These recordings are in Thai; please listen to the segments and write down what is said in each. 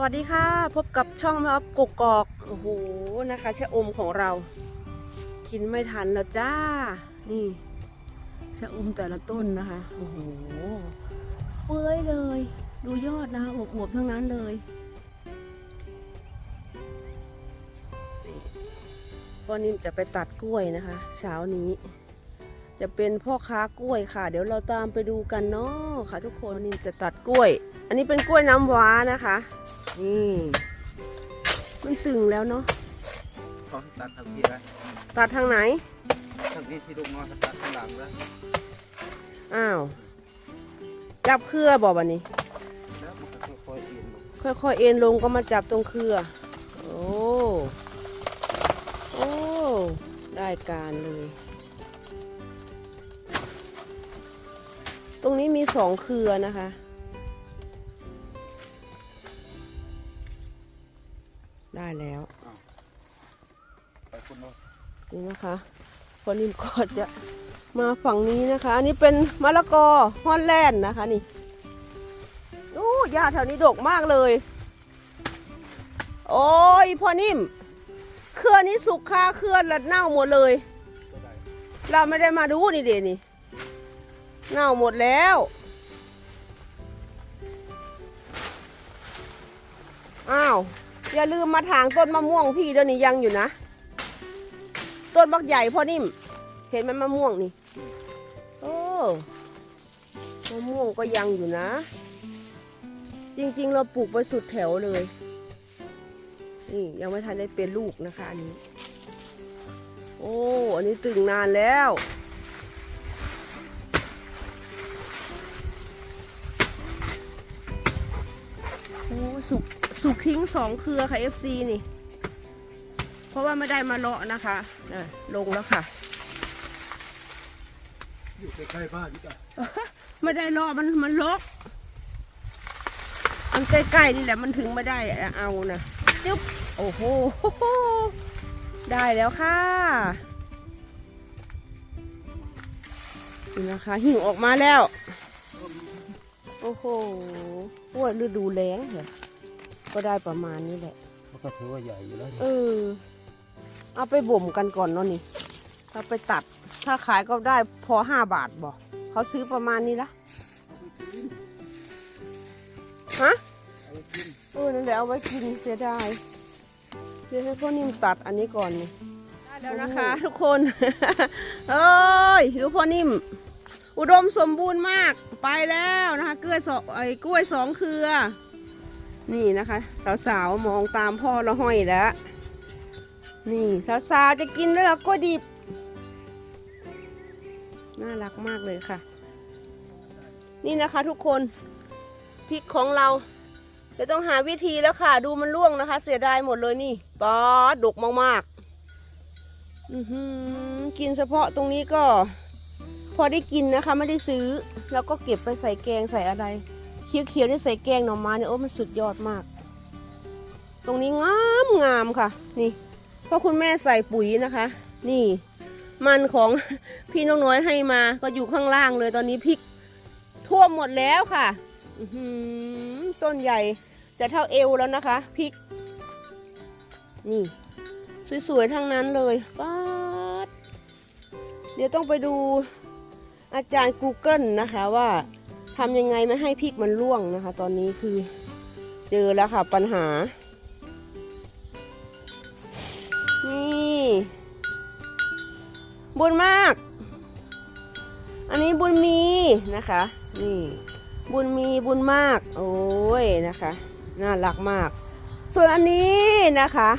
สวัสดีค่ะ พบกับช่องแม่ออฟกกอกโอ้โหนะคะชะอมของเรา กินไม่ทันแล้วจ้า นี่ชะอมแต่ละต้นนะคะโอ้โหเฟ้ยเลย ดูยอดนะคะอวบๆทั้งนั้นเลยนี่พ่อนิ่มจะไปตัดกล้วยนะคะ เช้านี้ จะเป็นพ่อค้ากล้วยค่ะ เดี๋ยวเราตามไปดูกันเนาะค่ะ ทุกคนนี่จะตัดกล้วย อันนี้เป็นกล้วยน้ำว้านะคะ นี่ มันตึงแล้วเนาะเขาตัดทางที่แล้วตัดทางไหน ทางนี้ที่ลูกน้อยเขาตัดข้างหลังแล้วอ้าว จับเครือบอกวันนี้ แล้วมันก็ค่อยๆเอียงลงค่อยๆเอ็นลงก็มาจับตรงเครือ โอ้ โอ้ ได้การเลย ตรงนี้มีสองเครือนะคะ ได้แล้วไปคุณนี่นะคะคนนิมก็จะมาฝั่งนี้นะคะ อันนี้เป็นมะละกอฮอนแลนด์นะคะนี่โอ้หญ้าแถวนี้ดกมากเลย โอ้ยพ่อนิ่ม เครือนี้สุกคาเครือและเน่าหมดเลย เราไม่ได้มาดูนี่เดนี่ เน่าหมดแล้ว อ้าว อย่าลืมมาถางต้นมะม่วงพี่เดี๋ยวนี้ยังอยู่นะ ต้นบักใหญ่พ่อนิ่ม เห็นไหมมะม่วงนี่ โอ้มะม่วงก็ยังอยู่นะ จริงๆ เราปลูกไปสุดแถวเลย นี่ยังไม่ทันได้เป็นลูกนะคะอันนี้ โอ้ อันนี้ตึงนานแล้วโอ้สุก สุกทิ้งสองเครือค่ะ FC นี่ เพราะว่าไม่ได้มาเลาะนะคะนะลงแล้วค่ะ อยู่ใกล้ๆบ้านนี่ก็ไม่ได้เลาะมันมันลก อันใกล้ๆนี่แหละมันถึงไม่ได้เอานะจุ๊บโอ้โห ได้แล้วค่ะนี่นะคะ หิ่งออกมาแล้ว โอ้โหโอ้ยฤดูแล้งเหรอ ก็ได้ประมาณนี้แหละ มันก็ถือว่าใหญ่อยู่แล้วเออ เอาไปบ่มกันก่อนเนาะนี่ถ้าไปตัด ถ้าขายก็ได้พอห้าบาทบอก เขาซื้อประมาณนี้ละฮะเออนั่นแหละเอาไว้กินเสียดายเดี๋ยวให้พ่อนิ่มตัดอันนี้ก่อนนี่ได้แล้วนะคะ ทุกคนเอ้ยดูพ่อนิ่ม อุดมสมบูรณ์มากไปแล้วนะคะกล้วยสองไอ้กล้วยสองเครือ นี่นะคะ สาวๆมองตามพ่อละห้อยแล้ว นี่สาวๆจะกินแล้วเราก็ดิบ น่ารักมากเลยค่ะ นี่นะคะทุกคนพริกของเราจะต้องหาวิธีแล้วค่ะ ดูมันร่วงนะคะ เสียดายหมดเลยนี่ป๊อดดกมากๆอือหือกินเฉพาะตรงนี้ก็ พอได้กินนะคะ ไม่ได้ซื้อ แล้วก็เก็บไปใส่แกงใส่อะไร เขียวๆนี่ใส่แกงหน่อไม้เนี่ยโอ้มันสุดยอดมาก ตรงนี้งามงามค่ะ นี่เพราะคุณแม่ใส่ปุ๋ยนะคะ นี่ มันของพี่น้องน้อยให้มาก็อยู่ข้างล่างเลยตอนนี้พริกท่วมหมดแล้วค่ะอื้อหือต้นใหญ่จะเท่าเอวแล้วนะคะพริก นี่ สวยๆทั้งนั้นเลยป๊าดเดี๋ยวต้องไปดูอาจารย์ Google นะคะว่า ทำยังไงไม่ให้พริกมันร่วงนะคะ ตอนนี้คือเจอแล้วค่ะปัญหา นี่บุญมาก อันนี้บุญมีนะคะ นี่ บุญมีบุญมาก โอ้ยนะคะ น่ารักมาก ส่วนอันนี้นะคะ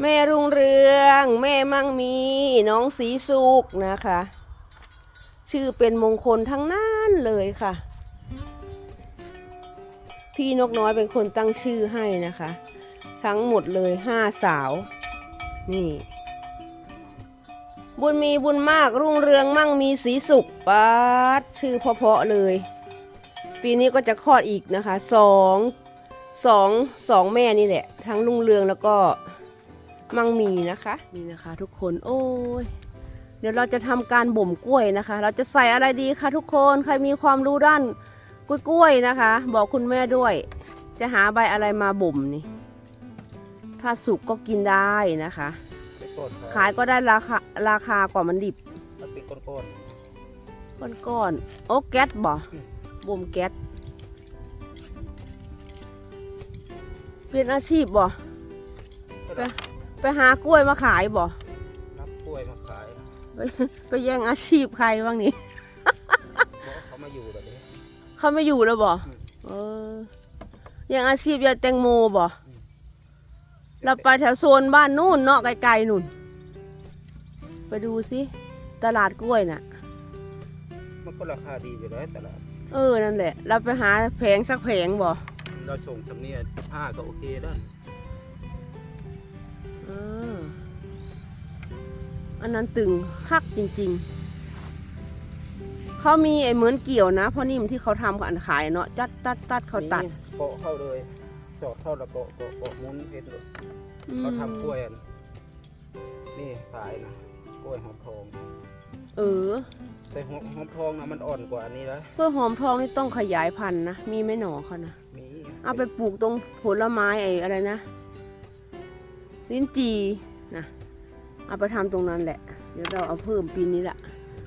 แม่รุ่งเรือง แม่มั่งมี น้องสีสุกนะคะ ชื่อเป็นมงคลทั้งนั้นเลยค่ะ พี่นกน้อยเป็นคนตั้งชื่อให้นะคะ ทั้งหมดเลยห้าสาว นี่ บุญมีบุญมากรุ่งเรืองมั่งมีสีสุขปัดชื่อเพาะๆเลย ปีนี้ก็จะคลอดอีกนะคะสองสองสองแม่นี่แหละ ทั้งรุ่งเรืองแล้วก็มั่งมีนะคะ นี่นะคะทุกคนโอ้ย ดี๋ยวเราจะทำการบ่มกล้วยนะคะ เราจะใส่อะไรดีคะทุกคนใครมีความรู้ด้านกล้วยๆนะคะ บอกคุณแม่ด้วย จะหาใบอะไรมาบ่มนี่ ถ้าสุกก็กินได้นะคะเป็นก้อนขายก็ได้ราคาราคากว่ามันดิบมันเป็นก้อนก้อนก้อนๆโอ้แก๊สบ่อืมบ่มแก๊สเป็นอาชีพบ่ๆก็ไปไปหากล้วยมาขายบ่รับกล้วยมาขาย ไปไปแย่งอาชีพใครบ้างนี่บอกเขามาอยู่แบบนี้ เขาไม่อยู่แล้วบ่อืมเออแย่งอาชีพยายแตงโมบ่เราไปแถวโซนบ้านนู่นเนาะไกลๆนู่น ไปดูสิตลาดกล้วยน่ะ มันก็ราคาดีอยู่แล้วตลาด เออ นั่นแหละ เราไปหาแผงสักแผงบ่ เราส่งสำเนียสิบห้าก็โอเคแล้ว เออ อันนั้นตึงคักจริง ๆ เขามีไอ้เหมือนเกี่ยวนะเพราะนิ่มที่เขาทำกันขายเนาะจัดตัดตัดเขาตัดนี่เกาะเข้าเลยสอดเข้าแล้วเกาะเกาะเกาะหมุนเห็นเลยอืมเขาทำกล้วยอันนี่ขายนะกล้วยหอมทอง เออแต่หอมหอมทองนะมันอ่อนกว่าอันนี้นะกล้วยหอมทองนี่ต้องขยายพันธุ์นะ มีไหม่หนอเขานะ มีเอาไปปลูกตรงผลไม้ไอ้อะไรนะ ลิ้นจีนะ เอาไปทำตรงนั้นแหละ เดี๋ยวเราเอาเพิ่มปีนี้แหละ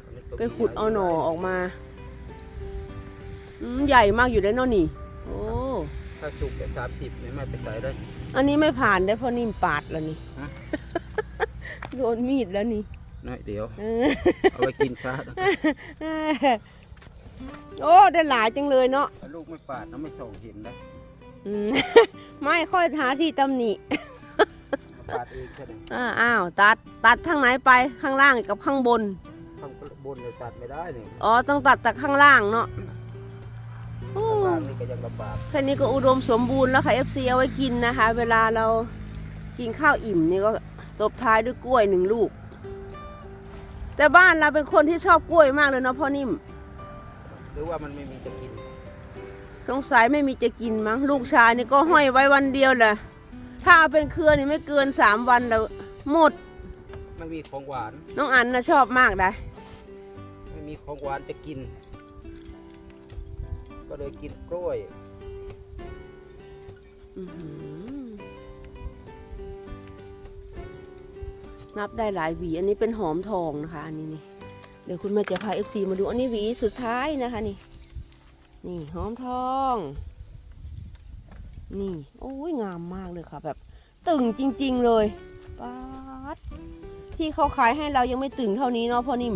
อันนี้ตัวไปขุดเอาหน่อออกมาอืมใหญ่มากอยู่ได้เนอะนี่ โอ้ ถ้าสุกจะสามสิบไม่ไม่ไปใส่ได้ อันนี้ไม่ผ่านได้เพราะนิ่มปาดแล้วนี่ ฮะ โดนมีดแล้วนี่น้อยเดียว เออ เอาไปกินซะ โอ้ได้หลายจังเลยเนาะถ้าลูกไม่ปาดนะไม่ส่งเห็นนะอืม ไม่ค่อยหาที่ตำหนิ ปาดเองแค่นั้นอ่าอ้าวตัดตัดทางไหนไปข้างล่างกับข้างบน ข้างบนเลยตัดไม่ได้เนี่ยอ๋อต้องตัดจากข้างล่างเนาะโอ้ข้างล่างนี่ก็ยังลำบากแค่นี้ก็อุดมสมบูรณ์แล้วค่ะ FC เอาไว้กินนะคะ เวลาเรากินข้าวอิ่มนี่ก็ตบท้ายด้วยกล้วยหนึ่งลูก แต่บ้านเราเป็นคนที่ชอบกล้วยมากเลยเนาะพ่อนิ่ม หรือว่ามันไม่มีจะกิน สงสัยไม่มีจะกินมั้งลูกชายนี่ก็ห้อยไว้วันเดียวแหละ ถ้าเอาเป็นเครือนี่ไม่เกินสามวันแล้วหมดไม่มีของหวาน น้องอันนะชอบมากนะไม่มีของหวานจะกิน ก็เลยกินกล้วยอื้อหือนับได้หลายหวี อันนี้เป็นหอมทองนะคะ อันนี้นี่ เดี๋ยวคุณแม่จะพาเอฟซีมาดู อันนี้หวีสุดท้ายนะคะนี่ นี่หอมทอง นี่ โอ้ยงามมากเลยค่ะ แบบตึงจริง ๆ เลยป๊าดที่เขาขายให้เรายังไม่ตึงเท่านี้เนาะพ่อนิ่ม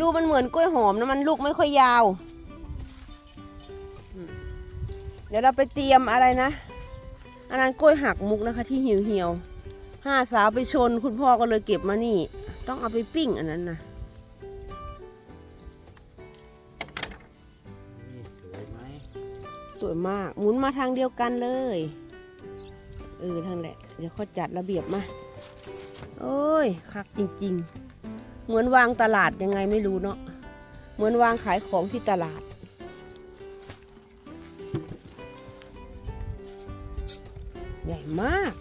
ดูมันเหมือนกล้วยหอมนะมันลูกไม่ค่อยยาว เดี๋ยวเราไปเตรียมอะไรนะอันนั้นกล้วยหักมุกนะคะ ที่เหี่ยวเหี่ยวๆห้าสาวไปชนคุณพ่อก็เลยเก็บมานี่ ต้องเอาไปปิ้งอันนั้นนะ สวยมากหมุนมาทางเดียวกันเลยเออทางแหละ เดี๋ยวเขาจัดระเบียบมาโอ้ยคักจริง ๆ เหมือนวางตลาดยังไงไม่รู้เนาะเหมือนวางขายของที่ตลาด ใหญ่มาก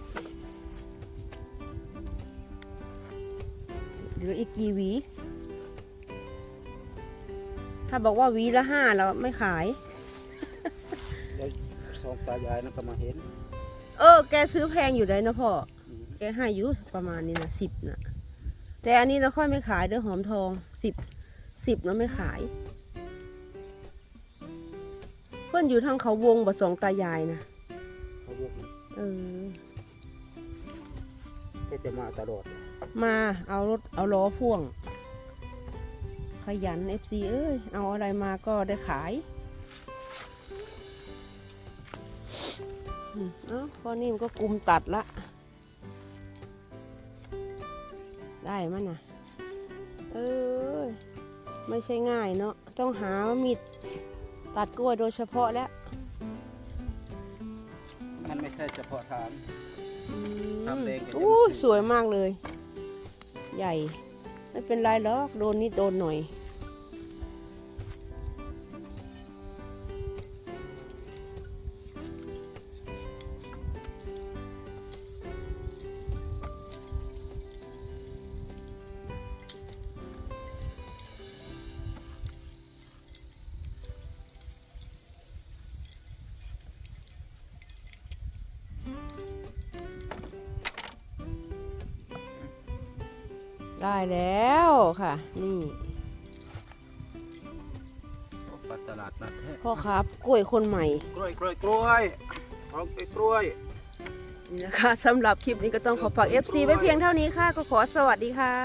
เหลืออีกกี่วี ถ้าบอกว่าวีละห้าเราไม่ขาย สองตายายนั่นก็มาเห็น เออ แกซื้อแพงอยู่ได้นะพ่อ แกให้อยู่ประมาณนี้นะสิบนะแต่อันนี้เราค่อยไม่ขายเด้อหอมทองสิบสิบเราไม่ขาย เพื่อนอยู่ทางเขาวงบ่สองตายายนะเขาบอกเออให้จะมาตลอด มาเอารถเอาล้อพ่วง ขยันเอฟซีเอ้ย เอาอะไรมาก็ได้ขาย อืมเอ้าข้อนี้มันก็กลุมตัดละ ได้มั้ยนะเออไม่ใช่ง่ายเนาะต้องหามีดตัดกล้วยโดยเฉพาะแล้ว มันไม่ใช่เฉพาะทางอืมทำเองก็ยังอู้ไม่ถึง สวยมากเลย ใหญ่ ไม่เป็นไรหรอก โดนนิดโดนหน่อย ได้แล้วค่ะ นี่ปัดตลาดนัดให้พ่อครับกล้วยคนใหม่ กล้วยกล้วยกล้วยเอากล้วยกล้วยนี่นะคะสำหรับคลิปนี้ก็ต้องขอฝาก FC ไว้เพียงเท่านี้ค่ะ ก็ขอสวัสดีค่ะ